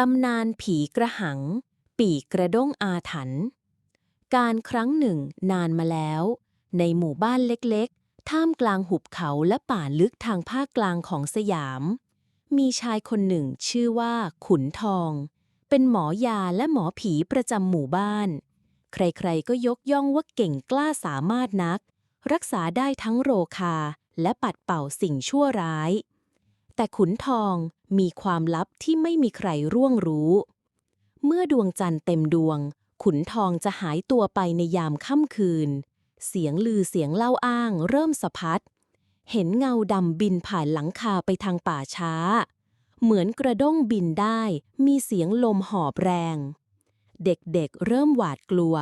ตำนานผีกระหัง ปีกกระด้งอาถรรพ์การครั้งหนึ่งนานมาแล้ว ในหมู่บ้านเล็กๆ ท่ามกลางหุบเขาและป่าลึกทางภาคกลางของสยาม มีชายคนหนึ่งชื่อว่าขุนทอง เป็นหมอยาและหมอผีประจำหมู่บ้าน ใครๆก็ยกย่องว่าเก่งกล้าสามารถนัก รักษาได้ทั้งโรคาและปัดเป่าสิ่งชั่วร้าย แต่ขุนทอง มีความลับที่ไม่มีใครร่วงรู้ เมื่อดวงจันทร์เต็มดวง ขุนทองจะหายตัวไปในยามค่ำคืน เสียงลือเสียงเล่าอ้าง เริ่มสะพัด เห็นเงาดำบินผ่านหลังคาไปทางป่าช้า เหมือนกระด้งบินได้ มีเสียงลมหอบแรง เด็กๆเเริ่มหวาดกลัว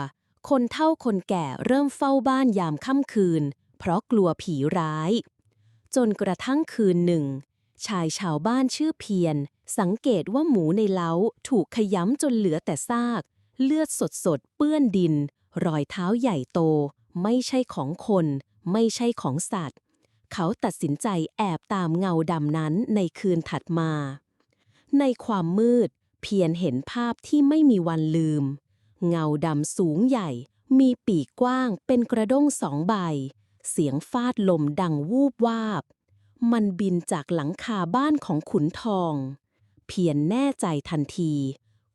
คนเฒ่าคนแก่เริ่มเฝ้าบ้านยามค่ำคืน เพราะกลัวผีร้าย จนกระทั่งคืนหนึ่ง ชายชาวบ้านชื่อเพียรสังเกตว่าหมูในเล้าถูกขย้ำจนเหลือแต่ซาก เลือดสดๆ เปื้อนดิน รอยเท้าใหญ่โต ไม่ใช่ของคน ไม่ใช่ของสัตว์ เขาตัดสินใจแอบตามเงาดำนั้นในคืนถัดมา ในความมืด เพียรเห็นภาพที่ไม่มีวันลืม เงาดำสูงใหญ่ มีปีกกว้างเป็นกระด้งสองใบ เสียงฟาดลมดังวูบวาบ มันบินจากหลังคาบ้านของขุนทอง เพียรแน่ใจทันที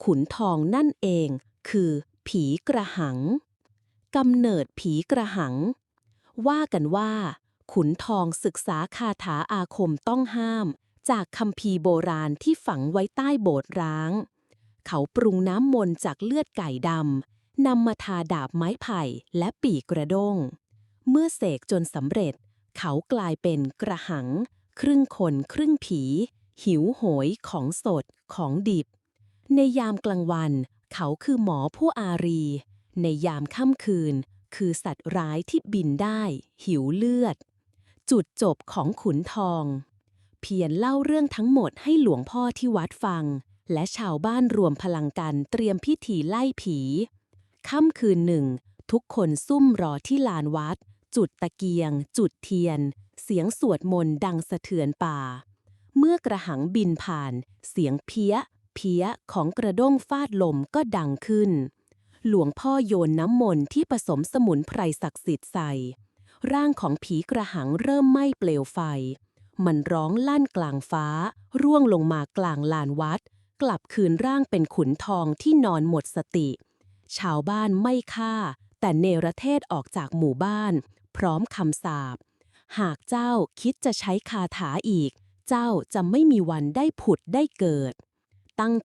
ขุนทองนั่นเองคือ ผีกระหังกำเนิดผีกระหัง ว่ากันว่า ขุนทองศึกษาคาถาอาคมต้องห้าม จากคัมภีโบราณที่ฝังไว้ใต้โบสถ์ร้าง เขาปรุงน้ำมนต์จากเลือดไก่ดำนำมาทาดาบไม้ไผ่และปีกกระด้ง เมื่อเสกจนสำเร็จ เขากลายเป็นกระหัง ครึ่งคนครึ่งผี หิวโหยของสดของดิบ ในยามกลางวัน เขาคือหมอผู้อารี ในยามค่ำคืน คือสัตว์ร้ายที่บินได้ หิวเลือด จุดจบของขุนทอง เพียรเล่าเรื่องทั้งหมดให้หลวงพ่อที่วัดฟัง และชาวบ้านรวมพลังกันเตรียมพิธีไล่ผี ค่ำคืนหนึ่ง ทุกคนซุ่มรอที่ลานวัด จุดตะเกียง จุดเทียน เสียงสวดมนต์ดังสะเทือนป่า เมื่อกระหังบินผ่าน เสียงเพี้ย เพี้ยของกระด้งฟาดลมก็ดังขึ้น หลวงพ่อโยนน้ำมนต์ที่ผสมสมุนไพรศักดิ์สิทธิ์ใส่ ร่างของผีกระหังเริ่มไหม้เปลวไฟ มันร้องลั่นกลางฟ้า ร่วงลงมากลางลานวัด กลับคืนร่างเป็นขุนทองที่นอนหมดสติ ชาวบ้านไม่ฆ่า แต่เนรเทศออกจากหมู่บ้าน พร้อมคำสาปหากเจ้าคิดจะใช้คาถาอีก เจ้าจะไม่มีวันได้ผุดได้เกิด ตั้ง